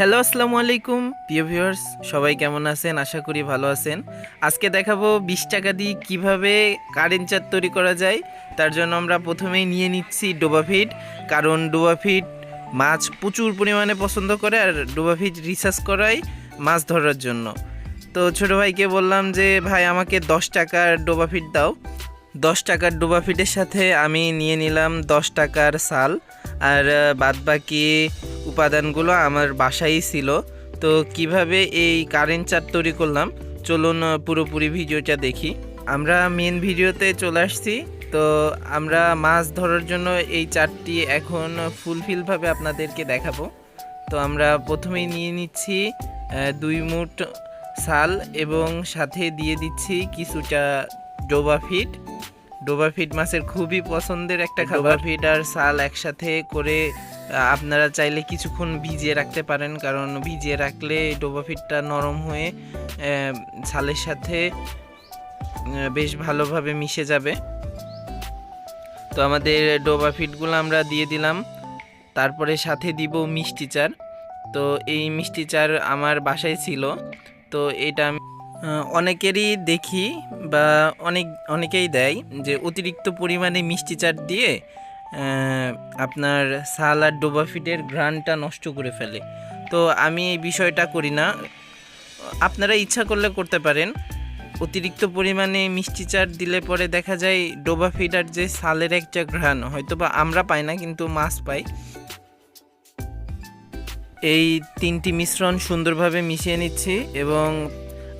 Hello, আসসালামু আলাইকুম। প্রিয় ভিউয়ার্স, সবাই কেমন আছেন? আশা করি ভালো আছেন। আজকে দেখাবো বিশ টাকা দিয়ে কীভাবে কারেন্ট চার তৈরি করা যায়। তার জন্য আমরা প্রথমেই নিয়ে নিচ্ছি ডোবা ফিড, কারণ ডোবা ফিড মাছ প্রচুর পরিমাণে পছন্দ করে আর ডোবা ফিড রিসার্চ করায় মাছ ধরার জন্য। তো ছোটো ভাইকে বললাম যে, ভাই, আমাকে দশ টাকার ডোবা ফিড দাও। দশ টাকার ডোবা ফিডের সাথে আমি নিয়ে নিলাম দশ টাকার সাল। আর বাদ বাকি উপাদানগুলো আমার বাসায় ছিল। তো কীভাবে এই কারেন্ট চার তৈরি করলাম, চলুন পুরোপুরি ভিডিওটা দেখি। আমরা মেন ভিডিওতে চলে আসছি। তো আমরা মাছ ধরার জন্য এই চারটি এখন ফুলফিলভাবে আপনাদেরকে দেখাবো। তো আমরা প্রথমেই নিয়ে নিচ্ছি দুই মুঠ সাল এবং সাথে দিয়ে দিচ্ছি কিছুটা ডোবা ফিট। ডোবা ফিট মাছের খুবই পছন্দের একটা খাবার। ফিট আর সাল একসাথে করে আপনারা চাইলে কিছুক্ষণ ভিজিয়ে রাখতে পারেন কারণ ভিজিয়ে রাখলে ডোবা ফিটটা নরম হয়ে ছালের সাথে বেশ ভালোভাবে মিশে যাবে। তো আমাদের ডোবা ফিটগুলো আমরা দিয়ে দিলাম। তারপরে সাথে দিব মিষ্টি চার। তো এই মিষ্টি চার আমার বাসায় ছিল। তো এটা আমি অনেকেরই দেখি বা অনেক, অনেকেই দেয় যে অতিরিক্ত পরিমাণে মিষ্টি চাট দিয়ে আপনার সাল আর ডোবা ফিটের ঘ্রাণটা নষ্ট করে ফেলে। তো আমি এই বিষয়টা করি না। আপনারা ইচ্ছা করলে করতে পারেন। অতিরিক্ত পরিমাণে মিষ্টি চাট দিলে পরে দেখা যায় ডোবা ফিডার যে সালের একটা ঘ্রাণ হয়তো বা আমরা পাই না, কিন্তু মাছ পাই। এই তিনটি মিশ্রণ সুন্দরভাবে মিশিয়ে নিচ্ছি এবং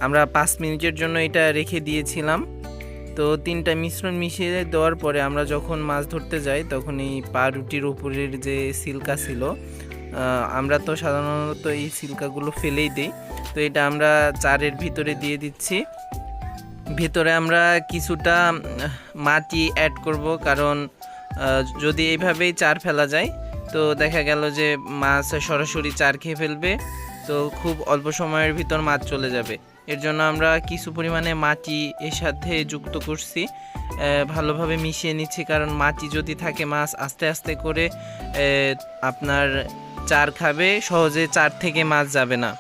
আমরা পাঁচ মিনিটের জন্য এটা রেখে দিয়েছিলাম। তো তিনটা মিশ্রণ মিশিয়ে দেওয়ার পরে আমরা যখন মাছ ধরতে যাই, তখন এই পা রুটির উপরের যে সিল্কা ছিল আমরা তো সাধারণত এই সিল্কাগুলো ফেলেই দিই। তো এটা আমরা চারের ভিতরে দিয়ে দিচ্ছি। ভিতরে আমরা কিছুটা মাটি অ্যাড করব কারণ যদি এইভাবেই চার ফেলা যায়, তো দেখা গেল যে মাছ সরাসরি চার খেয়ে ফেলবে। তো খুব অল্প সময়ের ভিতর মাছ চলে যাবে। এর জন্য আমরা কিছু পরিমাণে মাটি এর সাথে যুক্ত করছি ভালোভাবে মিশিয়ে নিচ্ছি, কারণ মাটি যদি থাকে মাছ আস্তে আস্তে করে আপনার চার খাবে, সহজে চার থেকে মাছ যাবে না।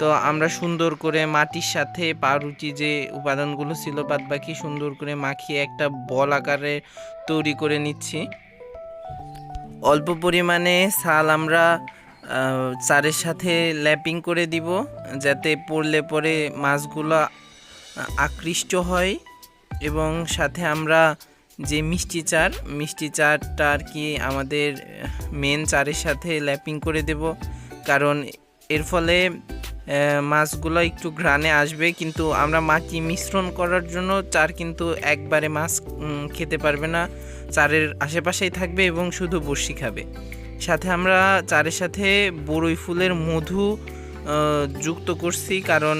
তো আমরা সুন্দর করে মাটির সাথে পাউরুটি যে উপাদানগুলো ছিল বাদ বাকি সুন্দর করে মাখিয়ে একটা বল আকারে তৈরি করে নিচ্ছি। অল্প পরিমাণে সাল আমরা চারের সাথে ল্যাপিং করে দিব, যাতে পড়লে পরে মাছগুলো আকৃষ্ট হয়। এবং সাথে আমরা যে মিষ্টি চার মিষ্টি চারটা আর কি আমাদের মেন চারের সাথে ল্যাপিং করে দেব। কারণ এর ফলে মাছগুলো একটু ঘ্রাণে আসবে, কিন্তু আমরা মাটি মিশ্রণ করার জন্য চার কিন্তু একবারে মাছ খেতে পারবে না। চারের আশেপাশেই থাকবে এবং শুধু বড়শি খাবে। সাথে আমরা চারের সাথে বড়ই ফুলের মধু যুক্ত করছি কারণ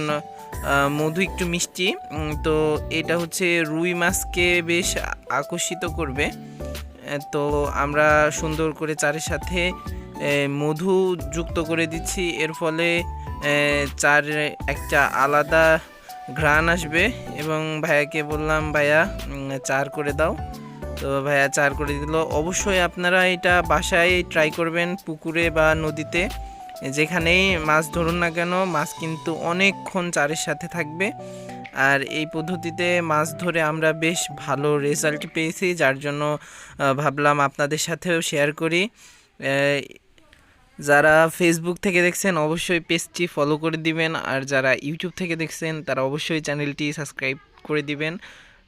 মধু একটু মিষ্টি। তো এটা হচ্ছে রুই মাছকে বেশ আকর্ষিত করবে। তো আমরা সুন্দর করে চারের সাথে মধু যুক্ত করে দিচ্ছি। এর ফলে চার একটা আলাদা ঘ্রাণ আসবে এবং ভাইয়াকে বললাম, ভাইয়া চার করে দাও। তো ভাইয়া চার করে দিল। অবশ্যই আপনারা এটা বাসায় ট্রাই করবেন পুকুরে বা নদীতে। যেখানেই মাছ ধরুন না কেন, মাছ কিন্তু অনেকক্ষণ চারের সাথে থাকবে। আর এই পদ্ধতিতে মাছ ধরে আমরা বেশ ভালো রেজাল্ট পেয়েছি, যার জন্য ভাবলাম আপনাদের সাথেও শেয়ার করি। যারা ফেসবুক থেকে দেখছেন, অবশ্যই পেজটি ফলো করে দিবেন। আর যারা ইউটিউব থেকে দেখছেন, তারা অবশ্যই চ্যানেলটি সাবস্ক্রাইব করে দিবেন।